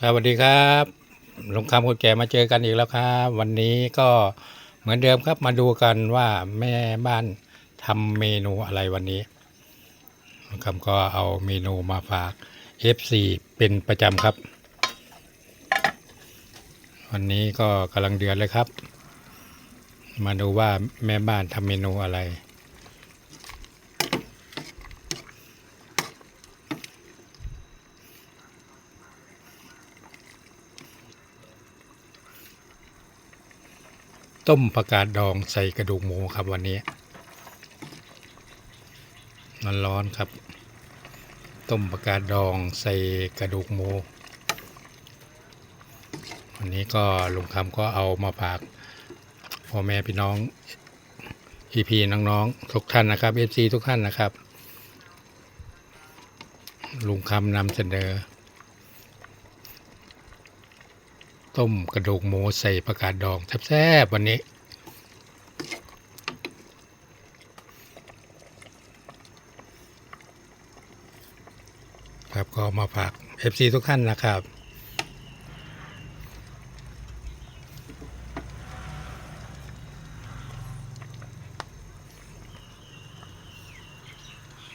ครับสวัสดีครับลุงคำคนแก่มาเจอกันอีกแล้วครับ วันนี้ก็เหมือนเดิมครับมาดูกันว่าแม่บ้านทำเมนูอะไรวันนี้ลุงคำก็เอาเมนูมาฝาก FC เป็นประจำครับ วันนี้ก็กำลังเดือนเลยครับ มาดูว่าแม่บ้านทำเมนูอะไร ต้มผักกาดดองใส่กระดูกหมูครับวันนี้มันร้อนๆครับ ต้มผักกาดดองใส่กระดูกหมู วันนี้ก็ลุงคำก็เอามาฝากพ่อแม่พี่น้องอีพีน้องๆทุกท่านนะครับเอฟซีทุกท่านนะครับ ลุงคำนำเสนอ ต้มกระดูกหมูใส่ผักกาดดองแซ่บๆวันนี้ ครับก็มาฝากเอฟซีทุกท่านนะครับ